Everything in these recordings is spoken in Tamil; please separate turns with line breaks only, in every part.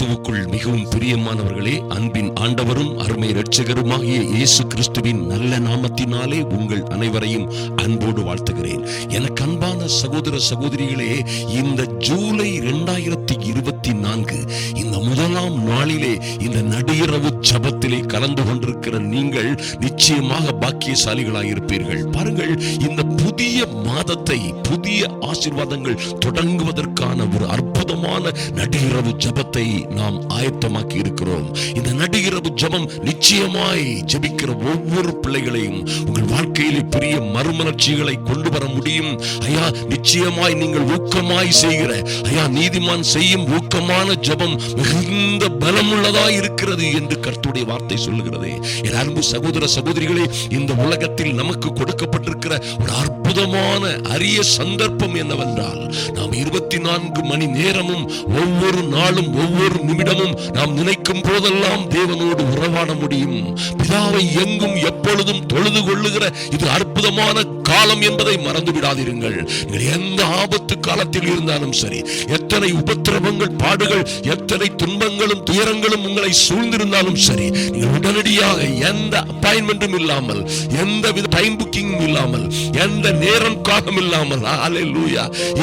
கிறிஸ்துவுக்குள் மிகவும் பிரியமானவர்களே அன்பின் ஆண்டவரும் அருமை இரட்சகருமாகிய இயேசு கிறிஸ்துவின் நல்ல நாமத்தினாலே உங்கள் அனைவரையும் அன்போடு வாழ்த்துகிறேன். எனக்கு அன்பான சகோதர சகோதரிகளே இந்த ஜூலை இரண்டாயிரத்தி இருபத்தி நான்கு இந்த முதலாம் நாளிலே இந்த நடுஇரவு ஜபத்திலே கலந்து கொண்டிருக்கிற நீங்கள் நிச்சயமாக பாக்கியசாலிகளாயிருப்பீர்கள். பாருங்கள் இந்த புதிய மாதத்தை புதிய ஆசிர்வாதங்கள் தொடங்குவதற்கான ஒரு அற்புதமான நடுஇரவு ஜபத்தை நாம் ஆயத்தமாக்கி இருக்கிறோம். இந்த நடுஇரவு ஜபம் நிச்சயமாய் ஜபிக்கிற ஒவ்வொரு பிள்ளைகளையும் உங்கள் வாழ்க்கையிலே பெரிய மறுமலர்ச்சிகளை கொண்டு வர முடியும். ஐயா நிச்சயமாய் நீங்கள் ஊக்கமாய் செய்கிற ஐயா நீதிமான் செய்யும் ஊக்கமான ஜபம் மிகுந்த பலமுள்ளதாய் இருக்கிறது என்று கர்த்துடைய வார்த்தை சொல்லுகிறது. என் அன்பு சகோதர சகோதரிகளே இந்த உலகத்தில் நமக்கு கொடுக்கப்பட்டிருக்கிற ஒரு அற்புதமான அரிய சந்தர்ப்பம் என்னவென்றால் நாம் இருபத்தி நான்கு மணி நேரமும் ஒவ்வொரு நாளும் ஒவ்வொரு நிமிடமும் நாம் நினைக்கும் போதெல்லாம் தேவனோடு உறவாட முடியும். பிதாவை எங்கும் எப்பொழுதும் தொழுது கொள்ளுகிற இது அற்புதமான காலம் என்பதை மறந்து விடாதிருங்கள். நீங்கள் எந்த ஆபத்து காலத்தில் இருந்தாலும் சரி எத்தனை உபத்திரவங்கள் பாடுகள் எத்தனை துன்பங்களும் துயரங்களும் உங்களை சூழ்ந்திருந்தாலும் சரி நீங்கள் உடனடியாக எந்த அப்பாயின்மெண்ட்டும் இல்லாமல் எந்த வித டைம் புக்கிங் இல்லாமல் எந்த நேரம் காலம் இல்லாமல்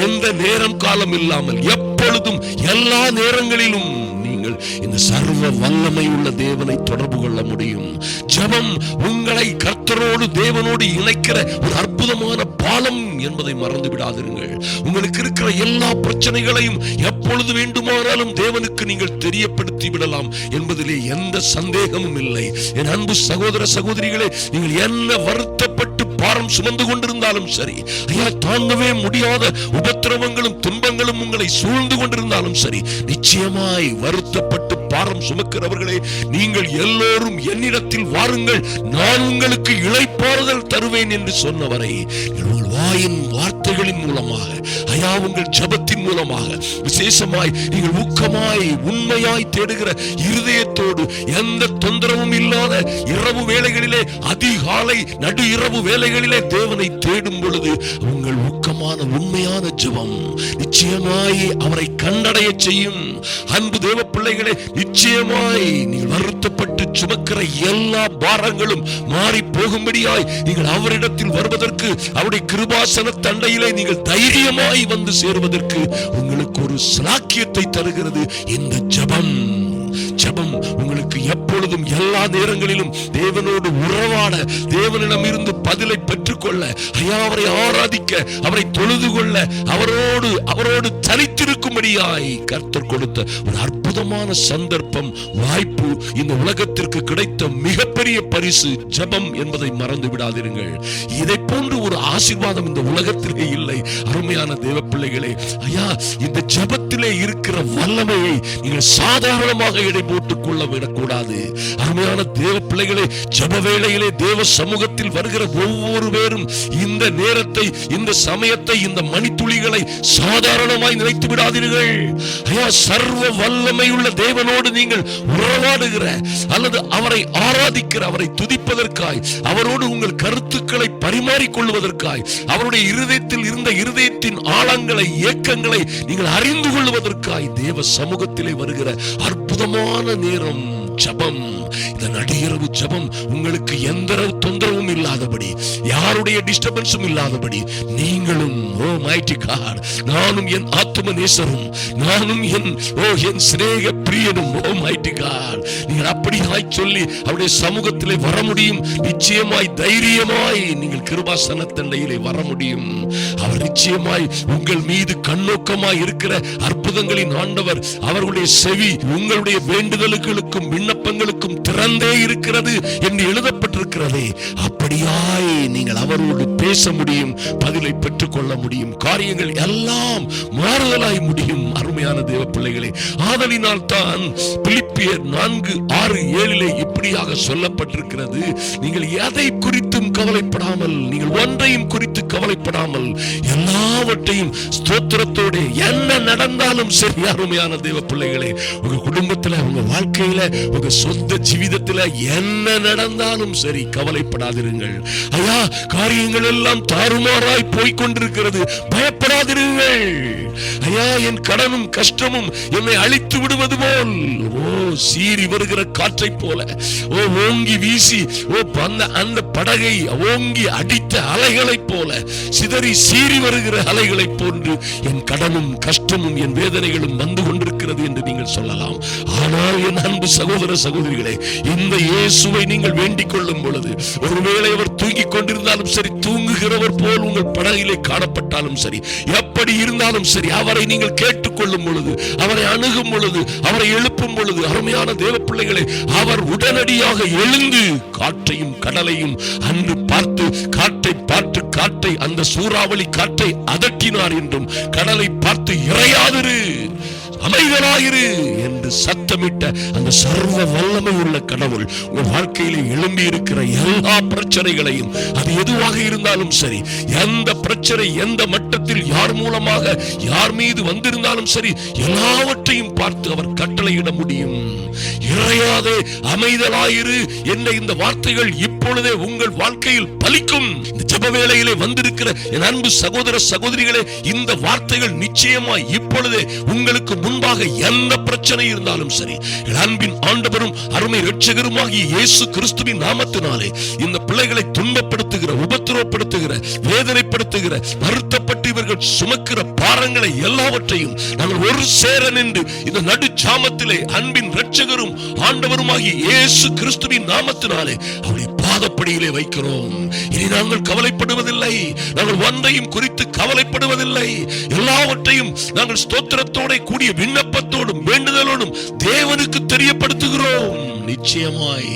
எந்த நேரம் காலம் இல்லாமல் எப்பொழுதும் எல்லா நேரங்களிலும் நீங்கள் இந்த சர்வ வல்லமை உள்ள தேவனை தொடர்பு கொள்ள முடியும். ஜபம் உங்களை கர்த்தரோடு தேவனோடு இணைக்கிற ஒரு அற்புதமான பாலம் என்பதை மறந்து விடாதிருங்கள். உங்களுக்கு இருக்கிற எல்லா பிரச்சனைகளையும் எப்பொழுது வேண்டுமானாலும் தேவனுக்கு நீங்கள் தெரியப்படுத்தி விடலாம் என்பதிலே எந்த சந்தேகமும் இல்லை. என் அன்பு சகோதர சகோதரிகளே நீங்கள் என்ன வருத்தப்பட்டு பாரம் சுமந்து கொண்டிருந்தாலும் சரி ஐயா தாங்கவே முடியாத உபத்திரவங்களும் துன்பங்களும் உங்களை சூழ்ந்து கொண்டிருந்தாலும் சரி நிச்சயமாய் வருத்தப்பட்டு பாரம் சுமக்கிறவர்களே நீங்கள் எல்லோரும் என்னிடத்தில் வாருங்கள். நான் உங்களுக்கு இழைப்பாறுதல் தருவேன் என்று சொன்னவரை உங்கள் வாயின் வார்த்தைகளின் மூலமாக ஐயா உங்கள் ஜபத்தின் மூலமாக விசேஷமாய் நீங்கள் ஊக்கமாய் உண்மையாய் தேடுகிற இருதயத்தோடு எந்த தொந்தரவும் இல்லாத இரவு வேலைகளிலே அதிகாலை நடு இரவு வேலைகளிலே தேவனை தேடும் பொழுது உங்கள் ஊக்கமான உண்மையான ஜெபம் நிச்சயமாய் அவரை கண்டடைய செய்யும். அன்பு தேவ பிள்ளைகளே நிச்சயமாய் நீங்கள் வருத்தப்பட்டு சுமக்கிற எல்லா பாரங்களும் மாறி போகும்படியாய் நீங்கள் அவரிடத்தில் வருவதற்கு அவருடைய கிருபாசன தண்டையிலே நீங்கள் தைரியமாய் வந்து சேருவதற்கு உங்களுக்கு ஒரு சாக்கியத்தை தருகிறது இந்த ஜபம். ஜபம் உங்களுக்கு எப்பொழுதும் எல்லா நேரங்களிலும் தேவனோடு உறவாட தேவனிடம் இருந்து பதிலை பெற்றுக்கொள்ள ஐயா அவரை ஆராதிக்க அவரை தொழுது கொள்ள அவரோடு அவரோடு தனித்திருக்கும்படியாய் கர்த்தர் கொடுத்த ஒரு அற்புதமான சந்தர்ப்பம் வாய்ப்பு இந்த உலகத்திற்கு கிடைத்த மிகப்பெரிய பரிசு ஜெபம் என்பதை மறந்து விடாதிருங்கள். இதை போன்று ஒரு ஆசிர்வாதம் இந்த உலகத்திலே இல்லை. அருமையான தேவ பிள்ளைகளே ஐயா இந்த ஜெபத்திலே இருக்கிற வல்லமையை நீங்கள் சாதாரணமாக இடை போட்டுக் கொள்ள விடக்கூடாது. அருமையான தேவ பிள்ளைகளே ஜப வேளையிலே தேவ சமூகத்தில் வருகிற ஒவ்வொரு பேரும் இந்த நேரத்தை இந்த சமயத்தை இந்த மணித்துளிகளை சாதாரணமாய் நினைத்து விடாதீர்கள். ஐயா சர்வ வல்லமை உள்ள தேவனோடு நீங்கள் உறவாடுகிற அல்லது அவரை ஆராதிக்கிற அவரை துதிப்பதற்காய் அவரோடு உங்கள் கருத்துக்களை பரிமாறிக்கொள்வதற்காய் அவருடைய இருதயத்தில் இருந்த இருதயத்தின் ஆழங்களை இயக்கங்களை நீங்கள் அறிந்து கொள்வதற்காய் தேவ சமூகத்திலே வருகிற அற்புதமான நேரம். ஜபம். இந்த நடிகரவு ஜபம் உங்களுக்கு எந்த தொந்தரவும் இல்லாதபடி யாருடைய டிஸ்டர்பன்ஸும் இல்லாதபடி நீங்களும் ஓ மைட்டி காட் நானும் என் ஆத்ம நேசரும் நானும் என் ஓ என் சிநேக பிரியனும் ஓ oh மைட்டி காட் நீங்கள் அப்படியாய் சொல்லி அவருடைய சமூகத்திலே வர முடியும் நிச்சயமாய் தைரியமாய் நீங்கள் கிருபாசனத்தண்டையிலே வர முடியும் அவர் நிச்சயமாய் உங்கள் மீது கண்ணோக்கமாய் இருக்கிற அற்புதங்களின் ஆண்டவர் அவர்களுடைய செவி உங்களுடைய வேண்டுதலுக்கும் விண்ணப்பங்களுக்கும் திறந்தே இருக்கிறது என்று எழுதப்பட்டிருக்கிறதே. அப்படியாய் நீங்கள் அவரோடு பேச முடியும் பதிலை பெற்றுக் கொள்ள முடியும் காரியங்கள் எல்லாம் மாறுதலாய் முடியும் அருமையான தேவ பிள்ளைகளே. ஆதலினால் தான் பிலிப்பியர் நான்கு ஆறு ஏழிலே இப்படியாக சொல்லப்பட்டிருக்கிறது. நீங்கள் எதை குறித்தும் கவலைப்படாமல் நீங்கள் ஒன்றையும் குறித்து கவலைப்படாமல் எல்லாவற்றையும் ஸ்தோத்திரத்தோடு என்ன நடந்தாலும் சரி அருமையான தேவ பிள்ளைகளே. உங்க குடும்பத்துல உங்க வாழ்க்கையில உங்க சொந்த ஜீவிதத்துல என்ன நடந்தாலும் சரி கவலைப்படாதிருங்கள். ஐயா காரியங்கள் எல்லாம் தாறுமாறாய் போய்க் கொண்டிருக்கிறது பயப்படாதிருங்கள். ஐயா என் கடனும் கஷ்டமும் என்னை அழித்து விடுவது போல். ஓ சீறி வருகிற காற்றை போல. ஓ ஓங்கி வீசி ஓ அந்த அந்த படகை ஓங்கி அடித்த அலைகளை போல சிதறி சீறி வருகிற அலைகளைப் போன்று என் கடனும் கஷ்டமும் என் வேதனைகளும் வந்து கொண்டிருக்கிறது என்று நீங்கள் சொல்லலாம். ஆனால் என் அன்பு சகோதர சகோதரிகளே இந்த இயேசுவை நீங்கள் வேண்டிக் கொள்ளும் பொழுது ஒருவேளை அவர் தூங்கிக் கொண்டிருந்தாலும் சரி தூங்குகிறவர் போல் உங்கள் படகிலே காணப்பட்டாலும் சரி எப்படி இருந்தாலும் சரி அவரை நீங்கள் கேட்டுக்கொள்ளும் பொழுது அவரை அணுகும் பொழுது அவரை எழுப்பும் பொழுது அருமையான தேவ பிள்ளைகளை அவர் உடனடியாக எழுந்து காற்றையும் கடலையும் அன்று பார்த்து காற்றை பார்த்து காற்றை அந்த சூறாவளி காற்றை அதட்டினார் என்றும் கடலை பார்த்து இறையாதிரு அமைதலாயிரு என்று சத்தமிட்ட அந்த சர்வ வல்லமை உள்ள கடவுள் உன் வாழ்க்கையிலே எழும்பி இருக்கிற எல்லா பிரச்சனைகளையும் அது எதுவாக இருந்தாலும் சரி எந்த பிரச்சனை எந்த மட்டும் மட்டத்தில் யார் மூலமாக யார் மீது வந்திருந்தாலும் சரி எல்லாவற்றையும் பார்த்து அவர் கட்டளையிட முடியும். இறையாதே அமைதலாயிரு என்ற இந்த வார்த்தைகள் இப்பொழுதே உங்கள் வாழ்க்கையில் பலிக்கும். இந்த ஜப வேளையிலே வந்திருக்கிற என் அன்பு சகோதர சகோதரிகளே இந்த வார்த்தைகள் நிச்சயமாய் இப்பொழுதே உங்களுக்கு முன்பாக எந்த பிரச்சனை இருந்தாலும் சரி என் அன்பின் ஆண்டவரும் அருமை ரட்சகருமாகிய இயேசு கிறிஸ்துவின் நாமத்தினாலே இந்த பிள்ளைகளை துன்பப்படுத்துகிற உபத்திரவப்படுத்துகிற வேதனைப்படுத்துகிற வருத்தப்பட்டு போட்டு இவர்கள் சுமக்கிற பாரங்களை எல்லாவற்றையும் நாங்கள் ஒரு சேர நின்று இந்த நடு ஜாமத்திலே அன்பின் ரட்சகரும் ஆண்டவருமாகி இயேசு கிறிஸ்துவின் நாமத்தினாலே அவருடைய பாதப்படியிலே வைக்கிறோம். இனி நாங்கள் கவலைப்படுவதில்லை. நாங்கள் ஒன்றையும் குறித்து கவலைப்படுவதில்லை. எல்லாவற்றையும் நாங்கள் ஸ்தோத்திரத்தோட கூடிய விண்ணப்பத்தோடும் வேண்டுதலோடும் தேவனுக்கு தெரியப்படுத்துகிறோம். நிச்சயமாய்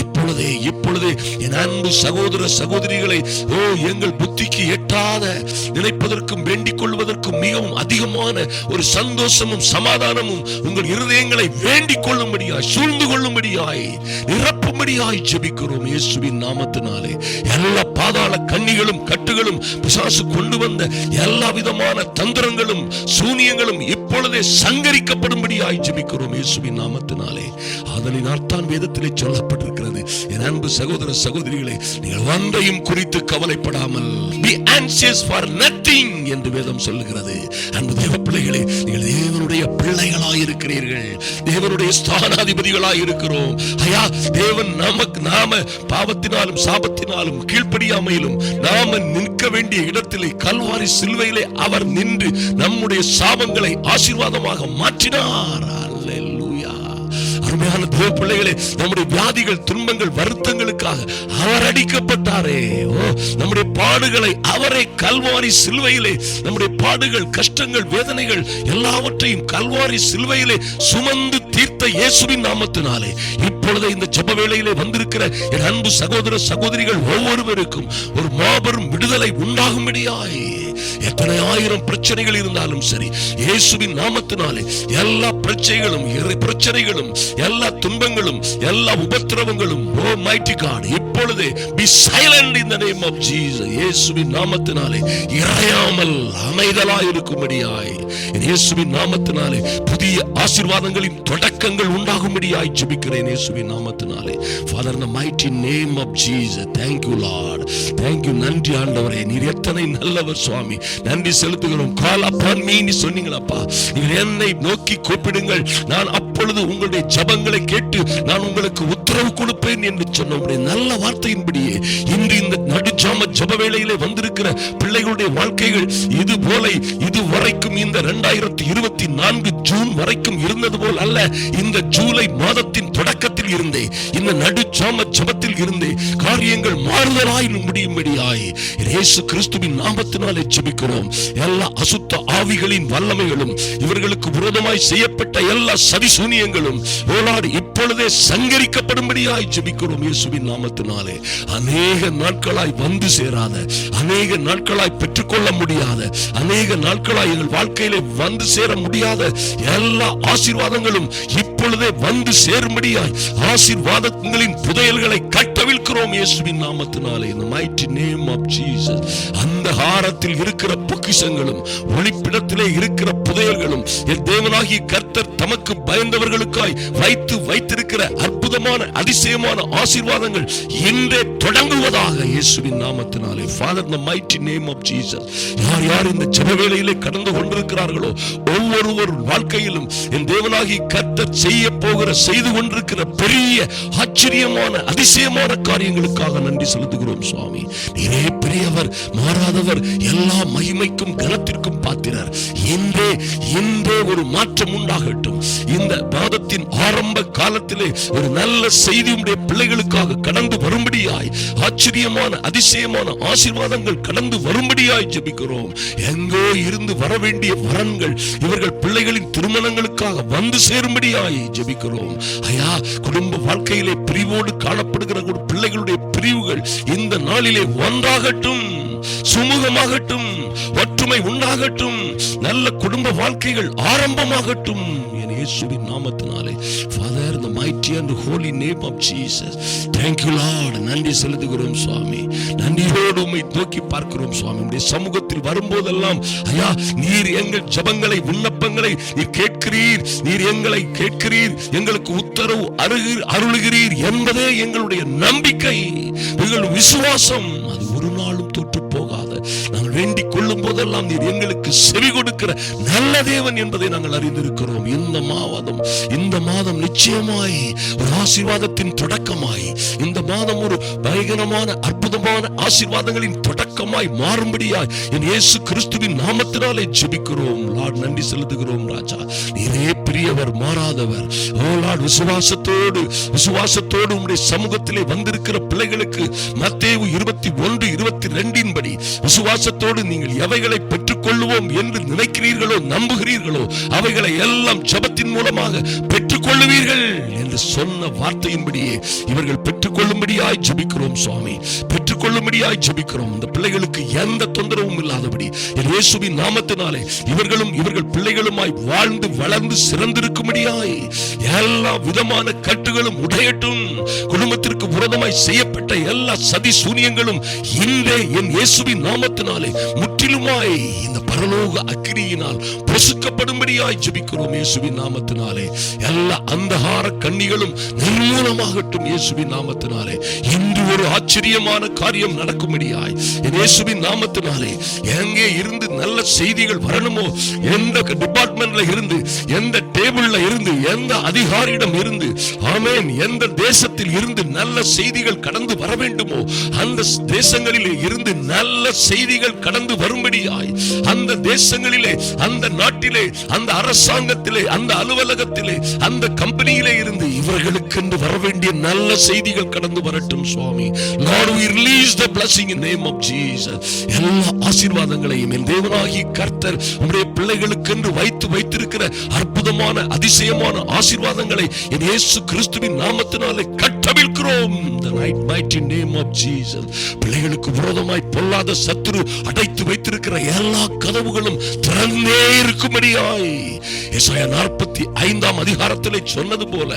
இப்பொழுதே இப்பொழுதே என் அன்பு சகோதர சகோதரிகளை ஓ எங்கள் புத்திக்கு எட்டாத நினைப்பதற்கும் வேண்டிக் கொள்வதற்கும் மிகவும் அதிகமான ஒரு சந்தோஷமும் சமாதானமும் உங்கள் இருதயங்களை வேண்டிக் கொள்ளும்படியாய் சூழ்ந்து கொள்ளும்படியாய் நிரப்பும்படியாய் ஜெபிக்கிறோம் இயேசுவின் நாமத்தினாலே. எல்லா பாதாள கண்ணிகளும் கட்டுகளும் பிசாசு கொண்டு வந்த எல்லா விதமான தந்திரங்களும் சூனியங்களும் இப்பொழுதே சங்கரிக்கப்படும்படியாய் ஜெபிக்கிறோம் இயேசுவின் நாமத்தினாலே. அதனால் தான் வேதத்திலே சொல்லப்பட்டிருக்கிறது. என் அன்பு சகோதர சகோதரிகளை நீங்கள் ஒன்றையும் குறித்து கவலைப்படாமல் பி ஆன்சியஸ் ஃபார் நத்திங் என்று வேதம் சொல்லுகிறது. அன்பு தேவ பிள்ளைகளே நீங்கள் தேவனுடைய பிள்ளைகளாய் இருக்கிறீர்கள். தேவனுடைய ஸ்தானாதிபதிகளாய் இருக்கிறோம். ஐயா தேவன் நமக்கு நாம பாவத்தினாலும் சாபத்தினாலும் கீழ்ப்படியா அமையிலும் நாம நிற்க வேண்டிய இடத்திலே கல்வாரி சிலுவையிலே அவர் நின்று நம்முடைய சாபங்களை ஆசீர்வாதமாக மாற்றினார்? அருமையான தேவ பிள்ளைகளே நம்முடைய வியாதிகள் துன்பங்கள் வருத்தங்களுக்காக அவர் அடிக்கப்பட்டாரே. ஓ நம்முடைய பாடுகளை அவரே கல்வாரி சிலுவையிலே நம்முடைய பாடுகள் கஷ்டங்கள் வேதனைகள் எல்லாவற்றையும் கல்வாரி சிலுவையிலே சுமந்து தீர்த்த இயேசுவின் நாமத்தினாலே. இப்பொழுது இந்த ஜப வேளையிலே வந்திருக்கிற என் அன்பு சகோதர சகோதரிகள் ஒவ்வொருவருக்கும் ஒரு மாபெரும் விடுதலை உண்டாகும்படியாய். எத்தனை ஆயிரம் பிரச்சனைகள் இருந்தாலும் சரி இயேசுவின் நாமத்தினாலே எல்லா பிரச்சனைகளும் பிரச்சனைகளும் எல்லா துன்பங்களும் எல்லா உபத்திரவங்களும் ஓ மைட்டி காட் இப்பொழுதே be silent in the name of Jesus இயேசுவின் நாமத்தினாலே இறையாமல் அமைதலாய் இருக்கும்படியாய். இயேசுவின் நாமத்தினாலே புதிய ஆசீர்வாதங்களின் தொடக்கங்கள் உண்டாகும்படியாய் ஜெபிக்கிறேன் இயேசுவின் நாமத்தினாலே. Father the mighty name of Jesus thank you lord. Thank you நன்றி ஆண்டவரே. நீர் எத்தனை நல்லவர் சுவாமி. சுவாமி. நன்றி செலுத்துகிறோம். கால் upon me சொன்னீங்களப்பா. நீங்கள் என்னை நோக்கி கூப்பிடுங்கள். நான் அப்பொழுது உங்களுடைய ஜபங்களை கேட்டு நான் உங்களுக்கு உத்தரவு கொடுப்பேன் என்று சொன்ன நல்ல வார்த்தையின்படியே இன்று இந்த நடுச்சாம ஜப வேளையிலே வந்திருக்கிற பிள்ளைகளுடைய வாழ்க்கைகள் இது போல இது வரைக்கும் இந்த இரண்டாயிரத்தி இருபத்தி நான்கு ஜூன் வரைக்கும் இருந்தது போல் அல்ல. இந்த ஜூலை மாதத்தின் தொடக்கத்தில் இருந்தே இந்த நடுச்சாம ஜபத்தில் இருந்தே காரியங்கள் மாறுதலாய் முடியும்படியாய் இயேசு கிறிஸ்துவின் நாமத்தினாலே ஜெபிக்கிறோம். எல்லா அசுத்த ஆவிகளின் வல்லமைகளும் இவர்களுக்கு விரோதமாய் செய்யப்பட்ட எல்லா சதிசூனியங்களும் ஓலாடு இப்பொழுதே சங்கரிக்கப்படும்படியாய் ஜெபிக்கிறோம் இயேசுவின் நாமத்தினாலே. அநேக நாட்களாய் வந்து சேராத அநேக நாட்களாய் பெற்றுக்கொள்ள முடியாத அநேக நாட்களாய் எங்கள் வாழ்க்கையிலே வந்து சேர முடியாத எல்லா ஆசீர்வாதங்களும் இப்பொழுதே வந்து சேரும்படி சேரும்படியாய் ஆசிர்வாதங்களின் புதையல்களை கட்டவிழ்க்கிறோம் இயேசுவின் நாமத்தினாலே. இந்த மைட்டி நேம் ஆஃப் ஜீசஸ் அந்த ஹாரத்தில் இருக்கிற பொக்கிஷங்களும் ஒளிப்பிடத்திலே இருக்கிற புதையல்களும் என் தேவனாகிய கர்த்தர் தமக்கு பயந்தவர்களுக்காய் வைத்து வைத்திருக்கிற அற்புதமான அதிசயமான ஆசீர்வாதங்கள் இன்றே தொடங்குவதாக இயேசுவின் நாமத்தினாலே. Father the mighty name of Jesus யார் யார் இந்த ஜெப வேளையிலே கடந்து கொண்டிருக்கிறார்களோ ஒவ்வொருவர் வாழ்க்கையிலும் என் தேவனாகி கர்த்தர் செய்ய போகிற செய்து கொண்டு இருக்கிற பெரிய ஆச்சரியமான அதிசயமான காரியங்களுக்காக நன்றி செலுத்துகிறோம் சுவாமி. நீரே பெரியவர் மாறாதவர் எல்லா மகிமைக்கும் கனத்திற்கும் பாத்திரர். இன்றே இன்றே ஒரு மாற்றம் உண்டாகட்டும். இந்த மாதத்தின் ஆரம்ப காலத்திலே ஒரு நல்ல செய்தியுடைய பிள்ளைகளுக்காக கடந்து வரும்படியாய் ஆச்சரியமான அதிசயமான ஆசீர்வாதங்கள் கடந்து வரும்படியாய் ஜெபிக்கிறோம். எங்கோ இருந்து வர வேண்டிய வரன்கள் இவர்கள் பிள்ளைகளின் திருமணங்களுக்காக வந்து சேரும்படியாய் ஜெபிக்கிறோம். ஐயா குடும்ப வாழ்க்கையிலே பிரிவோடு காணப்படுகிற ஒரு பிள்ளைகளுடைய பிரிவுகள் இந்த நாளிலே ஒன்றாகட்டும் சுமூகமாகட்டும் ஒற்றுமை உண்டாகட்டும் நல்ல குடும்ப வாழ்க்கைகள் ஆரம்பமாகட்டும் இயேசுவின் நாமத்தினாலே. Father the mighty and holy name of Jesus thank you Lord நன்றி செலுத்துகிறோம் சுவாமி. நன்றியோடு உண்மை நோக்கி பார்க்கிறோம் சுவாமி. உடைய சமூகத்தில் வரும்போதெல்லாம் ஐயா நீர் எங்கள் ஜபங்களை விண்ணப்பங்களை நீர் கேட்கிறீர். நீர் எங்களை கேட்கிறீர். எங்களுக்கு உத்தரவு அருகு அருளுகிறீர் என்பதே எங்களுடைய நம்பிக்கை. எங்கள் விசுவாசம் அது ஒரு நாளும் தொற்று போகாத. நாங்கள் வேண்டிக் கொள்ளும் போதெல்லாம் நீர் எங்களுக்கு செவி கொடுக்கிற நல்ல தேவன் என்பதை நாங்கள் அறிந்திருக்கிறோம். இந்த மாதம் இந்த மாதம் நிச்சயமாய் ஒரு ஆசீர்வாதத்தின் தொடக்கமாய் இந்த மாதம் ஒரு பயங்கரமான அற்புதமான ஆசீர்வாதங்களின் தொடக்கமாய் மாறும்படியாய் என் இயேசு கிறிஸ்துவின் நாமத்தினாலே ஜெபிக்கிறோம். லார்ட் நன்றி செலுத்துகிறோம் ராஜா. நீரே பிரியவர் மாறாதவர். ஓ லார்ட் விசுவாசத்தோடு விசுவாசத்தோடு உம்முடைய சமூகத்திலே வந்திருக்கிற பிள்ளைகளுக்கு மத்தேவு இருபத்தி ஒன்று இருபத்தி ரெண்டின் படி. விசுவாசத்தோடு நீங்கள் எவைகளை பெற்றுக்கொள்ளுவோம் என்று நினைக்கிறீர்களோ நம்புகிறீர்களோ அவைகளை எல்லாம் ஜபத்தின் மூலமாக பெற்றுக்கொள்ளுவீர்கள் என்று சொன்ன வார்த்தையின்படியே இவர்கள் பெற்றுக்கொள்ளும்படியாய் ஜபிக்கிறோம் சுவாமி. பெற்றுக்கொள்ளும்படியாய் ஜபிக்கிறோம். இந்த பிள்ளைகளுக்கு எந்த தொந்தரவும் இல்லாதபடி என் இயேசுவின் நாமத்தினாலே இவர்களும் இவர்கள் பிள்ளைகளுமாய் வாழ்ந்து வளர்ந்து சிறந்திருக்கும்படியாய் எல்லா விதமான கட்டுகளும் உடையட்டும். குடும்பத்திற்கு விரோதமாய் செய்யப்பட்ட எல்லா சதி சூனியங்களும் இன்றே என் இயேசுவின் நாமத்தினாலே முற்றிலுமாய் இந்த பரலோக அக்கிரியினால் பொசுக்கப்படும்படியாய் ஜபிக்கிறோம் இயேசுவின் நாமத்தினாலே. எல்லா அந்தகார கண்ணிகளும் நிர்மூலமாகட்டும் இயேசுவின் நாமத்தினாலே. இன்று ஒரு ஆச்சரியமான காரியம் நடக்கும்படியாய் இயேசுவின் நாமத்தினாலே. எங்கே இருந்து நல்ல செய்திகள் வரணுமோ எந்த டிபார்ட்மெண்ட்ல இருந்து எந்த டேபிள்ல இருந்து எந்த அதிகாரியிடம் இருந்து ஆமேன் எந்த தேசத்தில் இருந்து நல்ல செய்திகள் கடந்து வர வேண்டுமோ அந்த தேசங்களில் இருந்து நல்ல செய்திகள் கடந்து வரும்படியாய் அந்த தேசங்களிலே அந்த நாட்டிலே அந்த அரசாங்கத்திலே அந்த அலுவலகத்திலே அந்த கம்பெனியிலே இருந்து இவர்களுக்கென்று வர வேண்டிய நல்ல செய்திகள் கடந்து வரட்டும் சுவாமி. Lord we release the blessing in name of Jesus எல்லா ஆசீர்வாதங்களையும் என் தேவனாகி கர்த்தர் உம்முடைய பிள்ளைகளுக்கென்று வைத்து வைத்திருக்கிற அற்புதமான அதிசயமான ஆசீர்வாதங்களை என் இயேசு கிறிஸ்துவின் நாமத்தினாலே கட்டவிழ்க்கிறோம். The right mighty name of Jesus. பிள்ளைகளுக்கு விரோதமாய் பொல்லாத சத்துரு அடைத்து வைத்திருக்கிற எல்லா கதவுகளும் திறந்தே இருக்கும்படியாய். நாற்பத்தி இருபத்தி ஐந்தாம் அதிகாரத்திலே சொன்னது போல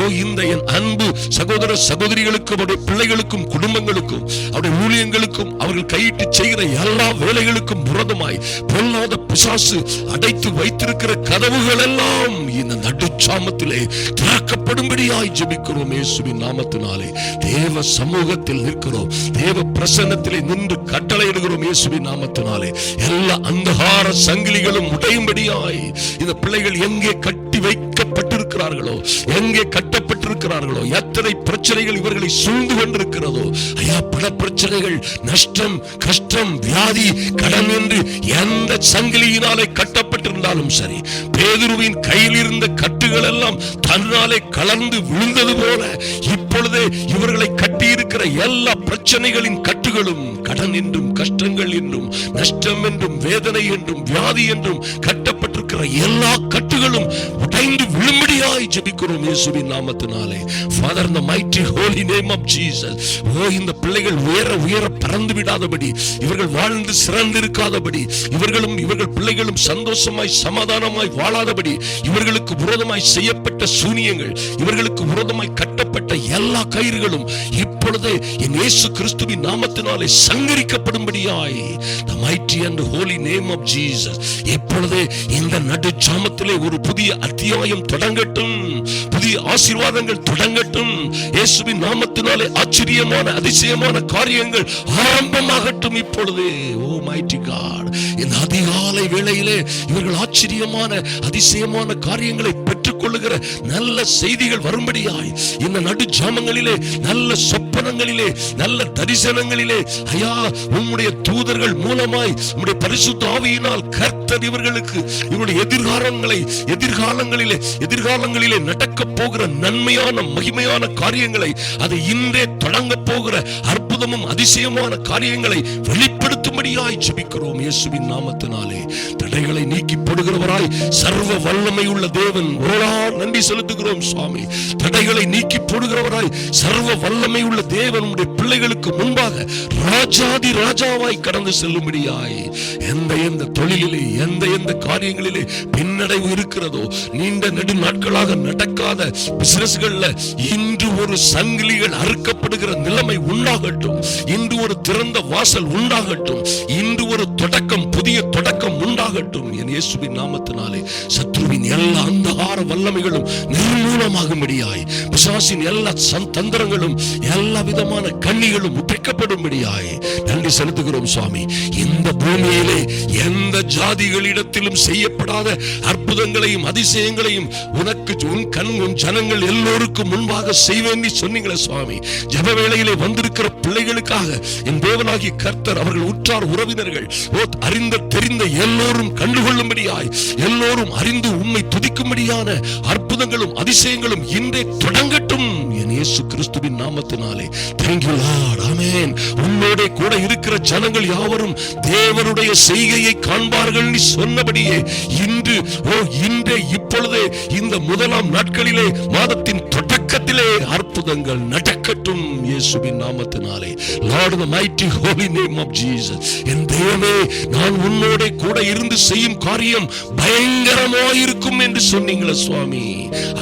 ஓ இந்த என் அன்பு சகோதர சகோதரிகளுக்கும் அவருடைய பிள்ளைகளுக்கும் குடும்பங்களுக்கும் அவருடைய ஊழியங்களுக்கும் அவர்கள் கையிட்டு செய்கிற எல்லா வேலைகளுக்கும் புரதமாய் பொல்லாத பிசாசு அடைத்து வைத்திருக்கிற கதவுகள் எல்லாம் இந்த நடுச்சாமத்திலே திறக்கப்படும்படியாய் ஜெபிக்கிறோம் இயேசுவின் நாமத்தினாலே. தேவ சமூகத்தில் நிற்கிறோம். தேவ பிரசன்னத்திலே நின்று கட்டளையிடுகிறோம் இயேசுவின் நாமத்தினாலே. எல்லா அந்தகார சங்கிலிகளும் உடையும்படியாய் இந்த பிள்ளைகள் எங்கே கட்டி இருக்கிறார்களோ? எங்கே கட்டப்பட்டிருக்கிறார்களோ? எத்தனை பிரச்சனைகள் இவர்களை சூழ்ந்து கொண்டிருக்கிறதோ? ஐயா பல பிரச்சனைகள். நஷ்டம் கஷ்டம் வியாதி கடன் என்று எந்த சங்கிலியினாலே கட்டப்பட்டிருந்தாலும் சரி பேதுருவின் கையில் இருந்த கட்டுகள் எல்லாம் தன்னாலே கலந்து விழுந்தது போல இப்பொழுதே இவர்களை கட்டியிருக்கிற எல்லா பிரச்சனைகளின் கட்டுகளும் கடன் என்றும் கஷ்டங்கள் என்றும் நஷ்டம் என்றும் வேதனை என்றும் வியாதி என்றும் கட்ட இருக்கிற எல்லா கட்டுகளும் உடைந்து விழும்படியாய் ஜெபிக்கிறோம் இயேசுவின் நாமத்தினாலே. ஃபாதர் இந்த mighty holy name of Jesus ஓ இந்த பிள்ளைகள் உயர உயர பறந்து விடாதபடி இவர்கள் வாழ்ந்து சிறந்து இருக்காதபடி இவர்களும் இவர்கள் பிள்ளைகளும் சந்தோஷமாய் சமாதானமாய் வாழாதபடி இவர்களுக்கு விரோதமாய் செய்யப்பட்ட சூனியங்கள் இவர்களுக்கு விரோதமாய் கட்ட கட்டப்பட்ட எல்லா கயிறுகளும் இப்பொழுது என் இயேசு கிறிஸ்துவின் நாமத்தினாலே சங்கரிக்கப்படும்படியாய். The mighty and holy name of Jesus. இப்பொழுது இந்த நடு ஜாமத்திலே ஒரு புதிய அத்தியாயம் தொடங்கட்டும். புதிய ஆசீர்வாதங்கள் தொடங்கட்டும். இயேசுவின் நாமத்தினாலே ஆச்சரியமான அதிசயமான காரியங்கள் ஆரம்பமாகட்டும் இப்பொழுது. ஓ மைட்டி காட் இந்த அதிகாலை வேளையிலே இவர்கள் ஆச்சரியமான அதிசயமான காரியங்களை பெற்று ஏற்றுக்கொள்ளுகிற நல்ல செய்திகள் வரும்படியாய் இந்த நடு ஜாமங்களிலே நல்ல சொப்பனங்களிலே நல்ல தரிசனங்களிலே ஐயா உம்முடைய தூதர்கள் மூலமாய் உம்முடைய பரிசுத்த ஆவியினால் கர்த்தர் இவர்களுக்கு இவருடைய எதிர்காலங்களை எதிர்காலங்களிலே எதிர்காலங்களிலே நடக்க போகிற நன்மையான மகிமையான காரியங்களை அதை இன்றே தொடங்க போகிற அற்புதமும் அதிசயமான காரியங்களை வெளிப்படுத்தும்படியாய் ஜெபிக்கிறோம் இயேசுவின் நாமத்தினாலே. தடைகளை நீக்கி போடுகிறவராய் சர்வ வல்லமை உள்ள தேவன். ஓடா நன்றி செலுத்துகிறோம் சுவாமி. தடைகளை நீக்கி போடுகிறவராய் சர்வ வல்லமை உள்ள தேவன் உடைய பிள்ளைகளுக்கு முன்பாக ராஜாதி ராஜாவாய் கடந்து செல்லும்படியாய். எந்த எந்த தொழிலிலே எந்த எந்த காரியங்களிலே பின்னடைவு இருக்கிறதோ நீண்ட நெடு நாட்களாக நடக்காத பிசினஸ்கள்ல இன்று ஒரு சங்கிலிகள் அறுக்கப்படுகிற நிலைமை உண்டாகட்டும். இன்று ஒரு திறந்த வாசல் உண்டாகட்டும். இன்று ஒரு தொடக்கம் புதிய தொடக்கம் உண்டாகட்டும். என் இயேசுவின் நாமத்தினாலே சத்ருவின் எல்லா அந்தகார வல்லமைகளும் நிர்மூலமாகும்படியாய் பிசாசின் எல்லா சந் தந்திரங்களும் எல்லா விதமான கண்ணிகளும் உடைக்கப்படும்படியாய் நன்றி செலுத்துகிறோம் சுவாமி. இந்த பூமியிலே எந்த ஜாதிகளிடத்திலும் செய்யப்படாத அற்புதங்களையும் அதிசயங்களையும் உனக்கு உன் கண் உன் ஜனங்கள் எல்லோருக்கும் முன்பாக செய்வேன் சொன்னீங்களே சுவாமி. ஜப வேளையிலே வந்திருக்கிற பிள்ளைகளுக்காக என் தேவனாகி கர்த்தர் அவர்கள் உற்றார் உறவினர்கள் ஓ அறிந்த தெரிந்த எல்லோரும் கண்டுகொள்ளும்படியாய் எல்லோரும் அறிந்து உண்மை துதிக்கும்படியான அற்ப அற்புதங்களும் அதிசயங்களும் இன்றே தொடங்கட்டும் என் இயேசு கிறிஸ்துவின் நாமத்தினாலே. தேங்க்யூ லார்ட் ஆமென் உன்னோட கூட இருக்கிற ஜனங்கள் யாவரும் தேவனுடைய செய்கையை காண்பார்கள் நீ சொன்னபடியே இன்று ஓ இன்றே இப்பொழுதே இந்த முதலாம் நாட்களிலே மாதத்தின் தொடக்கத்திலே அற்புதங்கள் நடக்கட்டும் இயேசுவின் நாமத்தினாலே. Lord the mighty holy name of Jesus என் தேவனே நான் உன்னோட கூட இருந்து செய்யும் காரியம் பயங்கரமாயிருக்கும் என்று சொன்னீங்களே சுவாமி.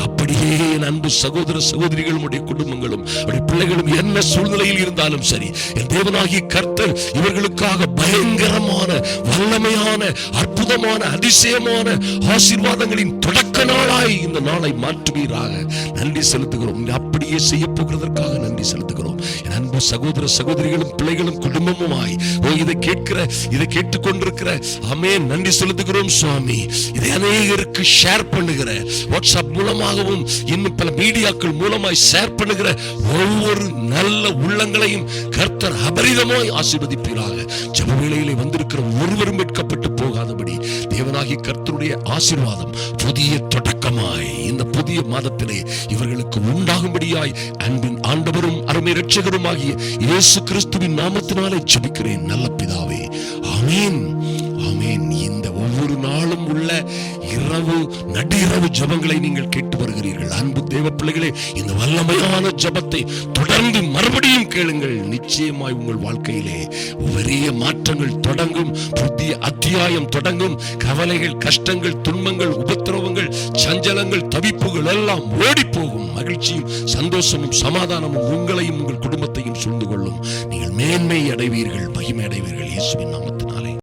அப்படியே என் அன்பு சகோதர சகோதரிகளும் உடைய குடும்பங்களும் உடைய பிள்ளைகளும் என்ன சூழ்நிலையில் இருந்தாலும் சரி என் தேவனாகிய கர்த்தர் இவர்களுக்காக பயங்கரமான வல்லமையான அற்புதமான அதிசயமான ஆசீர்வாதங்களின் தொடக்க நாளாய் இந்த நாளை மாற்றுவீராக. நன்றி செலுத்துகிறோம். அப்படியே செய்ய போகிறதற்காக நன்றி செலுத்துகிறோம். என் அன்பு சகோதர சகோதரிகளும் பிள்ளைகளும் குடும்பமுமாய். ஓ இதை கேட்கிற இதை கேட்டுக்கொண்டிருக்கிற அமே நன்றி செலுத்துகிறோம் சுவாமி. இதை அநேகருக்கு ஷேர் பண்ணுகிற வாட்ஸ்அப் மூலமாகவும் இன்னும் பல மீடியாக்கள் மூலமாய் ஷேர் பண்ணுகிற ஒவ்வொரு நல்ல உள்ளங்களையும் கர்த்தர் அபரிதமாய் ஆசீர்வதிப்பீராக. ஜெப வேளையிலே வந்திருக்கிற ஒருவரும் வெட்கப்பட்டு போகாதபடி தேவனாகி கர்த்தருடைய ஆசீர்வாதம் புதிய தொடக்கமாய் இந்த புதிய மாதத்திலே இவர்களுக்கு உண்டாகும்படியாய் அன்பின் ஆண்டவரும் அருமை ரட்சகரும் ஆகிய இயேசு கிறிஸ்துவின் நாமத்தினாலே ஜபிக்கிறேன் நல்ல பிதாவே. ஆமீன். ஆமேன். இந்த ஒவ்வொரு நாளும் உள்ள இரவு நடிரவு ஜபங்களை நீங்கள் கேட்டு வருகிறீர்கள். அன்பு தேவ பிள்ளைகளே இந்த வல்லமையான ஜபத்தை தொடர்ந்து மறுபடியும் கேளுங்கள். நிச்சயமாய் உங்கள் வாழ்க்கையிலே பெரிய மாற்றங்கள் தொடங்கும் புதிய அத்தியாயம் தொடங்கும் கவலைகள் கஷ்டங்கள் துன்பங்கள் உபத்திரவங்கள் சஞ்சலங்கள் தவிப்புகள் எல்லாம் ஓடி போகும் மகிழ்ச்சியும் சந்தோஷமும் சமாதானமும் உங்களையும் உங்கள் குடும்பத்தையும் சூழ்ந்து கொள்ளும். நீங்கள் மேன்மை அடைவீர்கள் மகிமை அடைவீர்கள். இயேசுவின் நாமத்தினாலே.